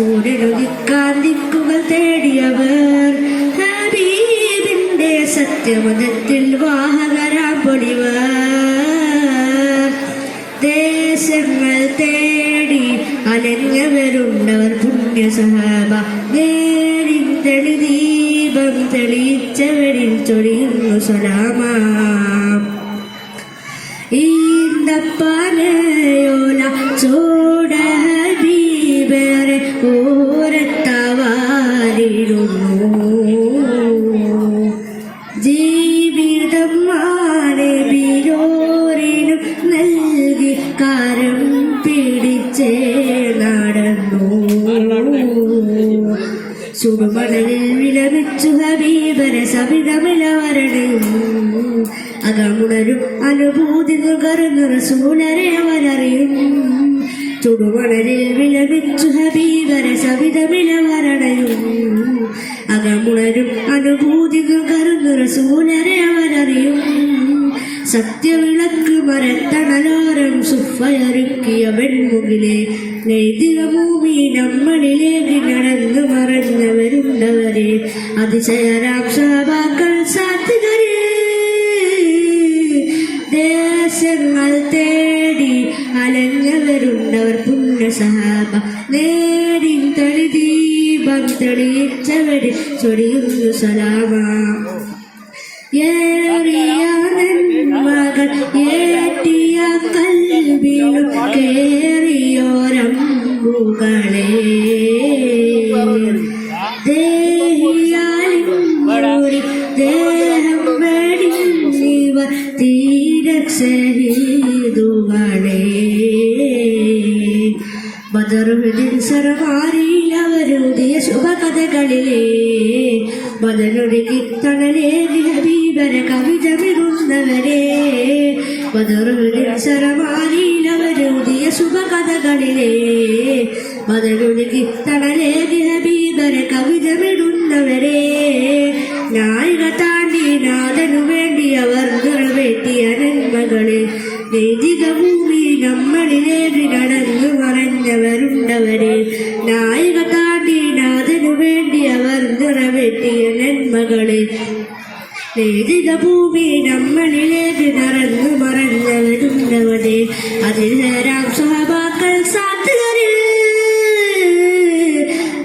സൂര്യനുദിക്കാൻ ദിക്കുകൾ തേടിയവർ. ഹബീബിന്റെ സത്യമുദത്തിൽ വാഹകരാ പൊടിവർ ദേശങ്ങൾ തേടി അലഞ്ഞവരുണ്ടവർ പുണ്യസഹാബ. നേരിൻ തെളി ദീപം തെളിയിച്ചവരിൽ ചൊടിയുന്നു സലാമാ ഈന്തപ്പാനയോല ചോട ജീവിതം മാനവിയോരിനും നൽകി കരം പിടിച്ചേ നടന്നു. സുടുമണലിൽ വിലപിച്ചു ഹബീബര സവിതമിലവരണയും അകമുണരും അനുഭൂതി നുകർന്നു റസൂലരെ അവരറിയും. ചുടുമണലിൽ വിലപിച്ചു ഹബീബര സവിതമിലവരണയും അകമുണരും അനുഭൂതി നുകർന്നു റസൂലരെ അവരറിയും സത്യവിളക്ക് മരത്തണലോരം സുഫയൊരുക്കിയ വെൺമുകിലെ നൈതിക ഭൂമി നമ്മളിലേക്ക് നടന്നു മറന്നവരുണ്ടവരെ അതിശയരാം സഭാക്കൾ സാത്വികരെ ദേശങ്ങൾ തേടി അലഞ്ഞവരുണ്ടവർ പുണ്യസഹാബ നേടി തളി ദീപം തെളിയിച്ചവരെ ചൊടിയുന്നു സലാമ നന്മകൾ ഏറ്റിയ കൽവിലും കേറിയോരമ്പുകളെ. സരമാരിയിൽ ബദലൊടുക്കി തണലേകി ഹബീബര കവിത മിടുന്നവരെ ബദറുദ്ദീൻ സരമാരിയിൽ അവരുതിയ ശുഭകഥകളിലെ തണലേകി ഹബീബര കവിത മിടുന്നവരെ നായിക താണ്ടി നാഥനു വേണ്ടി അവർ നിറവേറ്റിയ നന്മകളെ നൈതിക ഭൂമി നമ്മളിലേക്ക് നടന്നു. നന്മകളെ നേരിത ഭൂമി നമ്മളിലേക്ക് നിറഞ്ഞു മറഞ്ഞവരുന്നവരെ അതിൽ നേരാം സഹപാക്കൾ സാധ്യതരിൽ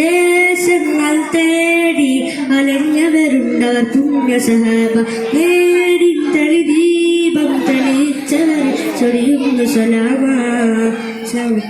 ദേശങ്ങൾ തേടി അലഞ്ഞവരുണ്ടവർ പുണ്യസഹാബ നേരിൻ തളി ദീപം തെളിയിച്ചവർ ചൊരിയുന്നു സലാമ. പ്രസംഗം